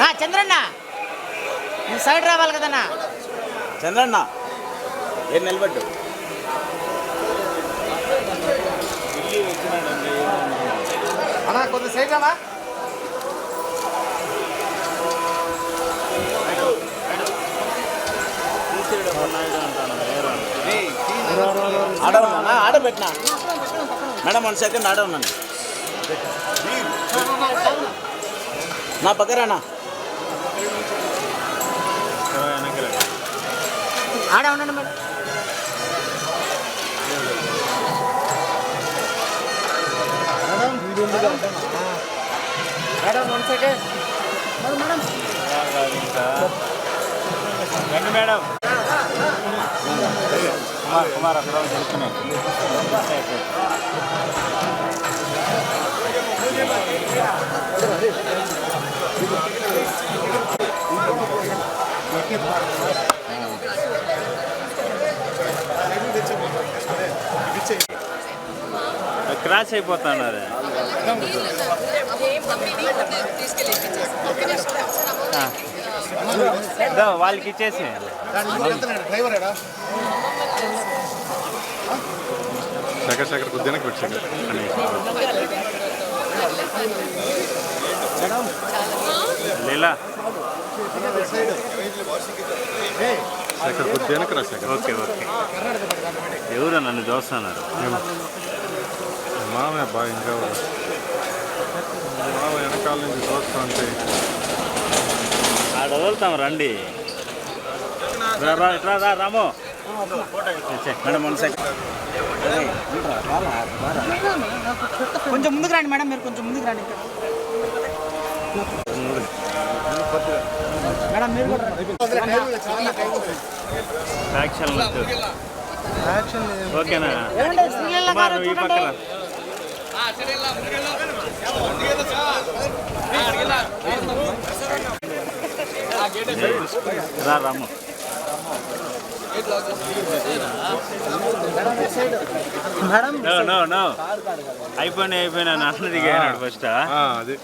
ఆ, చంద్రన్న. నువ్వు సైడ్ రావాలి కదన్నా? చంద్రన్న ఏం నిలబడ్డు? అన్నా కొద్ది సైడ్ అన్నా. ఆడ ఉన్నా ఆడ పెట్టినా? మేడం వన్ సెకండ్ ఆడ ఉన్నాను నా పక్కరానా ఆడ ఉండండి మేడం మేడం వన్ సెకండ్ రండి మేడం కుమార్ కుమార్ అక్కడ తెలుస్తున్నాయి క్రాష్ అయిపోతున్నారు. వాళ్ళకి ఇచ్చేసి. శేఖర్ శేఖర్ కొద్దిగా పెట్టు శేఖర్. అని లీలా. శేఖర్ కొద్దిగా ఓకే ఓకే. ఎవరు నన్ను చూస్తున్నారు? బాగా ఎవరు? మామ వెనకాల నుంచి చూస్తా అంటే ఆడ వదులుతాం రండి రాము. మేడం వన్ సెకండ్ కొంచెం ముందుకు రండి మేడం మీరు కొంచెం ముందుకు రండి. మేడం మీరు కూడా. యాక్షన్. ఓకేనా ఈ చూడండి పక్కన Ramu madam no no no. అయిపోయినా అయిపోయినా నాన్న దిగాడు ఫస్ట్ ఆ, అది.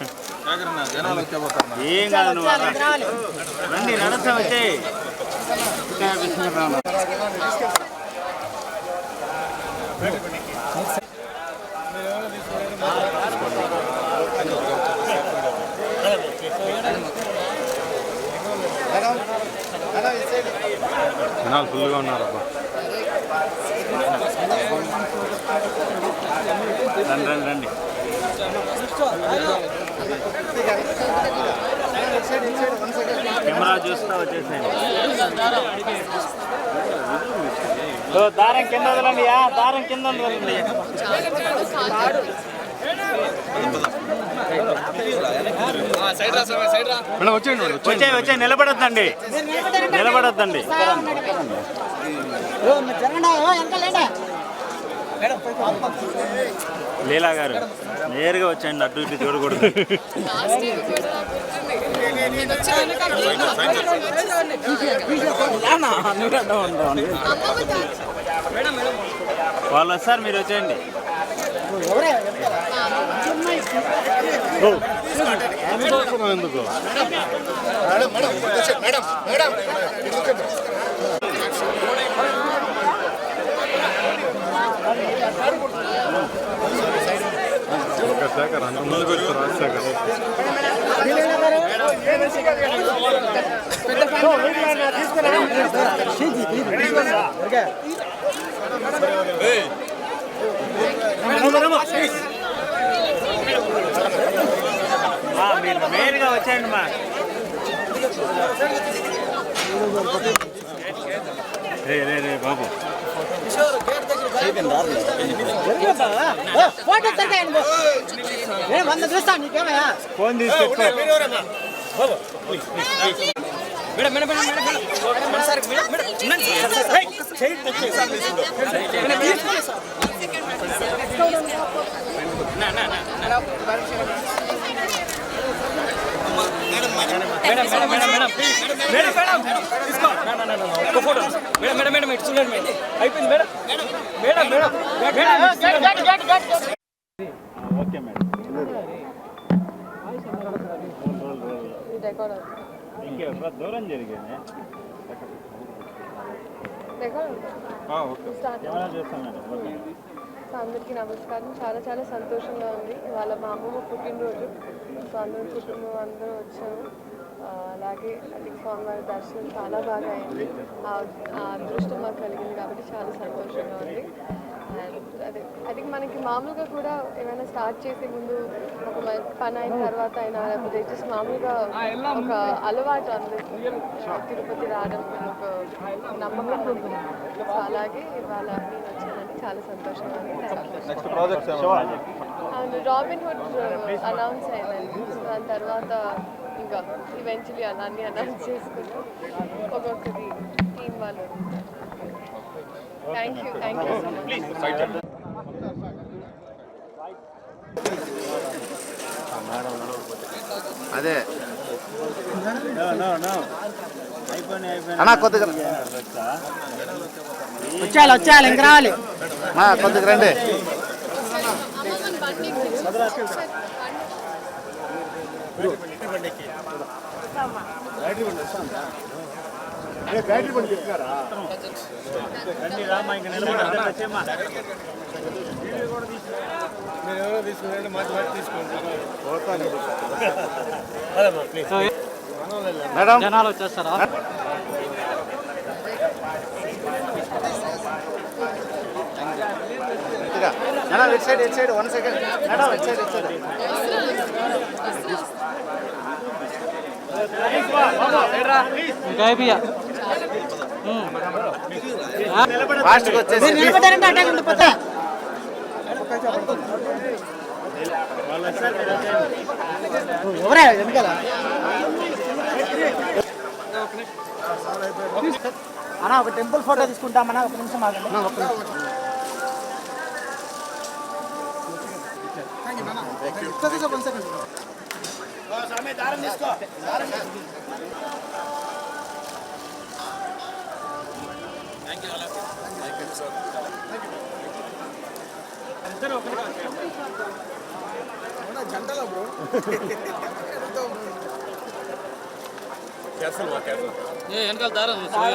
ఏం కాదు నువ్వు రండి నడస్తా వచ్చే జనాలు ఫుల్గా ఉన్నారు అబ్బా. రండి రండి రండి. కెమెరా చూస్తా వచ్చేసేయండి. దారం కింద వదలండి దారం కింద వదలండి. మేడం వచ్చేయండి మేడం వచ్చే వచ్చే నిలబడద్దండి. నిలబడొద్దండి. లీలా గారు నేరుగా వచ్చేయండి అటు ఇటు చూడకూడదు. వాళ్ళు వస్తారు మీరు వచ్చేయండి. ఎవరే? చూస్తున్నావు ఎందుకు శేఖర్ అంత రాజశేఖర్ మీరు మెయిన్గా వచ్చేయండి మా. రే రే రే బాబు. ఫోటో వంద నీకేమయ్యా ఫోన్ మేడం రికార్డ్ అవుతుంది ఇంకే దూరం జరిగింది. ఓకే. అందరికీ నమస్కారం. చాలా చాలా సంతోషంగా ఉంది. ఇవాళ మా అమ్మమ్మ పుట్టినరోజు. సో కుటుంబం అందరూ వచ్చాము అలాగే అది స్వామివారి దర్శనం చాలా బాగా అయింది. ఆ అదృష్టం మాకు కలిగింది కాబట్టి చాలా సంతోషంగా ఉంది. అదే అది మనకి మామూలుగా కూడా ఏమైనా స్టార్ట్ చేసే ముందు ఒక పని అయిన తర్వాత అయినా లేకపోతే జస్ట్ మామూలుగా ఒక అలవాటు అందరికీ తిరుపతి రావడం ఒక నమ్మకం ఉంటుంది సో అలాగే ఇవాళ నేను వచ్చానని చాలా సంతోషంగా ఉంది. అవును రాబిన్ హుడ్ అనౌన్స్ అయిందండి దాని తర్వాత ఇంకా ఈవెన్చువలీ అలా అన్ని అనౌన్స్ చేసుకుంటూ ఒక్కొక్కటి టీం వాళ్ళు. Thank you thank you so much అదే. అన్నా కొద్దిగా వచ్చేయాలి వచ్చేయాలి ఇంక రావాలి. మా కొద్దిగా రండి. రండి రామా ఇంక నిలబడి వచ్చేమ్మా మేడం. జనాలు వచ్చేస్తారా? కొద్దిగా మేడం ఇటు సైడ్ ఇటు సైడ్ వన్ సెకండ్. మేడం ఇటు సైడ్ ఇటు సైడ్. వచ్చేసి. ఎవరే వెనకాల? అన్న ఒక టెంపుల్ ఫోటో తీసుకుంటామన్నా ఒక నిమిషం ఆగండి. Sir sir one second. Sir దారం తీసుకో దారం జంటలా బ్రో క్యాన్సల్ క్యాన్సల్ వెనకాల దారం సార్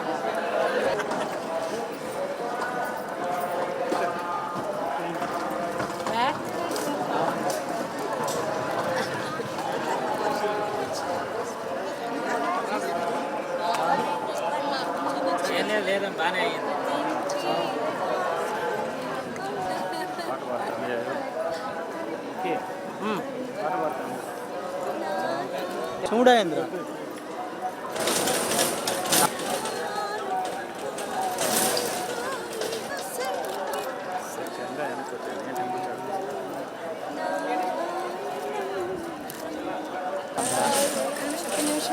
చూడేంద్ర.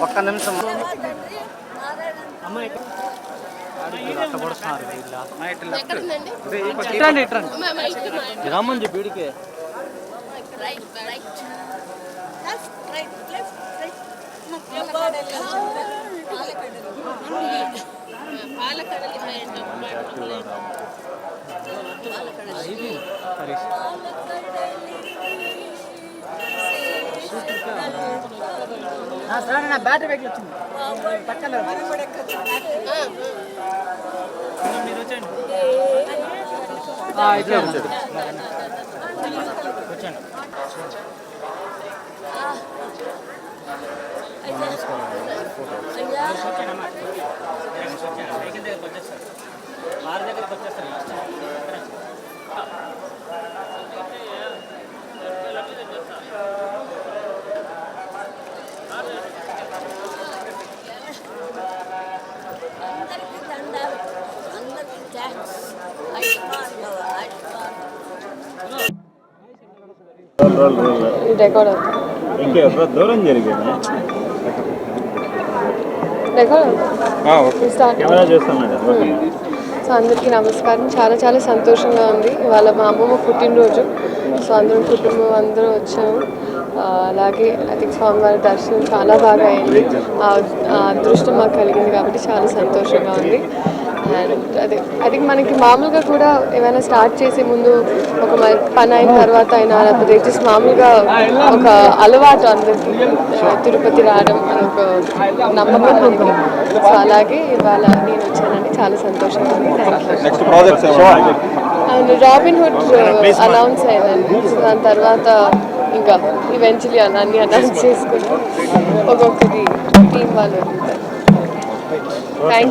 ఒక్క నిమిషం. అమ్మాయి ఇట్రండి ఇట్రండి రమ్మని చెప్పి సరే నా బ్యాటరీ బ్యాగ్ వచ్చింది పక్కన మీరు వచ్చండి ఇట్లా అందరికీ దండాలు అందరికీ థ్యాంక్స్ ఆయుష్మాన్ భవ దూరం జరిగింది సో అందరికీ నమస్కారం. చాలా చాలా సంతోషంగా ఉంది. ఇవాళ మా అమ్మమ్మ పుట్టినరోజు. సో అందరం కుటుంబం అందరూ వచ్చాము. అలాగే ఐ థింక్ స్వామివారి దర్శనం చాలా బాగా అయింది. ఆ అదృష్టం మాకు కలిగింది కాబట్టి చాలా సంతోషంగా ఉంది. అండ్ అదే ఐ థింక్ మనకి మామూలుగా కూడా ఏమైనా స్టార్ట్ చేసే ముందు ఒక పని అయిన తర్వాత అయినా లేకపోతే జస్ట్ మామూలుగా ఒక అలవాటు అందరికీ తిరుపతి రావడం అని ఒక నమ్మకం మనకి సో అలాగే ఇవాళ నేను వచ్చానని చాలా సంతోషంగా ఉంది. Thank you Robin Hood announce అయ్యిందండి. సో దాని తర్వాత ఇంకా ఈవెన్చువలీ అన్నీ అనౌన్స్ చేసుకుంటూ ఒక్కొక్కటి టీం వాళ్ళు థ్యాంక్